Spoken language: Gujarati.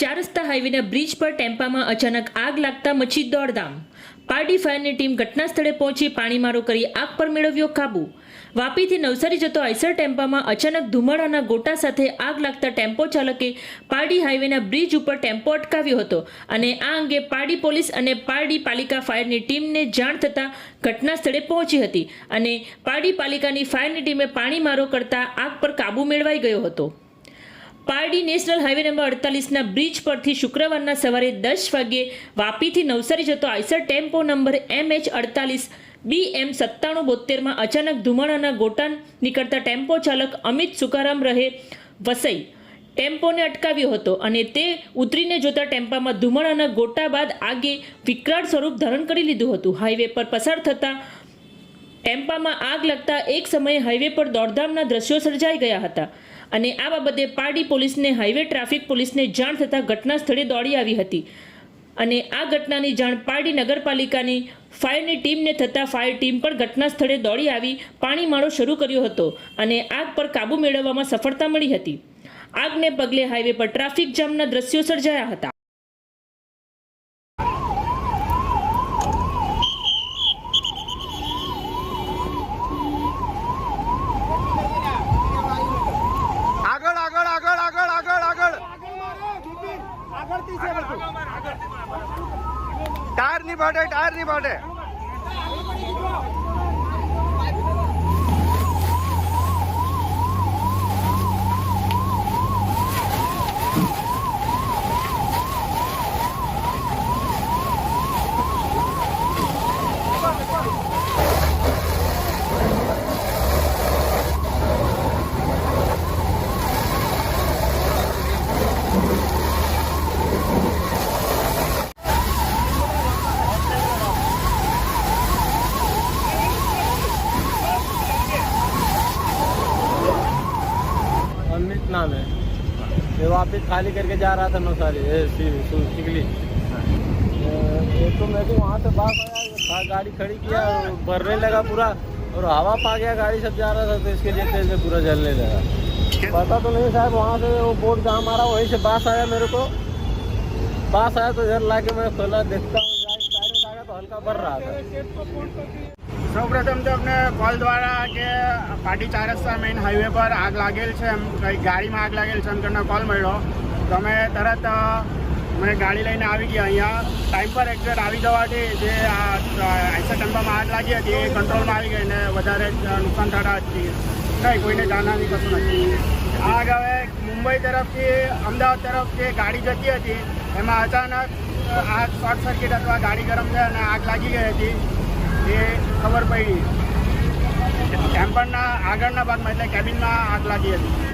ચાર રસ્તા હાઈવેના બ્રિજ પર ટેમ્પામાં અચાનક આગ લાગતા મચી દોડધામ. પારડી ફાયરની ટીમ ઘટના સ્થળે પહોંચી પાણીમારો કરી આગ પર મેળવ્યો કાબુ. વાપીથી નવસારી જતો આઈસર ટેમ્પામાં અચાનક ધુમાડાના ગોટા સાથે આગ લાગતા ટેમ્પો ચાલકે પારડી હાઈવેના બ્રિજ ઉપર ટેમ્પો અટકાવ્યો હતો અને આ અંગે પારડી પોલીસ અને પારડી પાલિકા ફાયરની ટીમને જાણ થતાં ઘટના સ્થળે પહોંચી હતી અને પારડી પાલિકાની ફાયરની ટીમે પાણીમારો કરતા આગ પર કાબુ મેળવાઈ ગયો હતો. પારડી નેશનલ હાઈવે નંબર અડતાલીસના બ્રિજ પરથી શુક્રવારના સવારે દસ વાગ્યે વાપીથી નવસારી જતો Eicher tempo number M H અડતાલીસ બી એમ સત્તાણું બોતેરમાં અચાનક ધુમાડાના ગોટા નીકળતા ટેમ્પો ચાલક અમિત સુકારામ રહે વસઈ. ટેમ્પોને અટકાવ્યો હતો અને તે ઉતરીને જોતા ટેમ્પામાં ધુમાડાના ગોટા બાદ આગે વિકરાળ સ્વરૂપ ધારણ કરી લીધું હતું. હાઈવે પર પસાર થતા ટેમ્પામાં આગ લગતા એક સમયે હાઈવે પર દોડધામના દ્રશ્યો સર્જાઈ ગયા હતા. અને આ બાબતે પારડી પોલીસને, હાઈવે ટ્રાફિક પોલીસને જાણ થતાં ઘટના સ્થળે દોડી આવી હતી. અને આ ઘટનાની જાણ પારડી નગરપાલિકાની ફાયરની ટીમને થતાં ફાયર ટીમ પણ ઘટના સ્થળે દોડી આવી, પાણીમાળો શરૂ કર્યો હતો અને આગ પર કાબૂ મેળવવામાં સફળતા મળી હતી. આગને પગલે હાઈવે પર ટ્રાફિક જામના દ્રશ્યો સર્જાયા હતા. ટાયરની ફાટે ટાયરની ફાટે नाम है। ये वापस खाली करके जा रहा था नौसारी चिकली एक तो मेरे को वहाँ से बात आया गाड़ी खड़ी किया, भरने लगा पूरा, और हवा पा गया, गाड़ी सब जा रहा था तो इसके लिए तेज में पूरा जलने लगा। पता तो नहीं साहब, वहाँ से वो बोर्ड जहाँ मारा, वहीं से बास आया मेरे को। बास आया तो इधर लाके मैं खोला, देखता हूँ में तो हल्का भर रहा था। સૌપ્રથમ તો અમને કોલ દ્વારા કે પાટી ચાર રસ્તા મેઇન હાઈવે પર આગ લાગેલ છે એમ કંઈ ગાડીમાં આગ લાગેલ છે એમ કરીને કોલ મળ્યો. તો અમે તરત મને ગાડી લઈને આવી ગયા અહીંયા. ટાઈમ પર એક્ઝેક્ટ આવી જવાથી જે આઈસર ટેમ્પામાં આગ લાગી હતી એ કંટ્રોલમાં આવી ગઈ ને વધારે નુકસાન થતા હતી. નહીં કોઈને જાનહાની કશું નથી. આગ હવે મુંબઈ તરફથી, અમદાવાદ તરફ જે ગાડી જતી હતી. એમાં અચાનક આગ શોર્ટ સર્કિટ અથવા ગાડી ગરમ છે અને આગ લાગી ગઈ હતી. એ ખબર પડી. ટેમ્પરના આગળના ભાગમાં એટલે કેબિનમાં આગ લાગી હતી.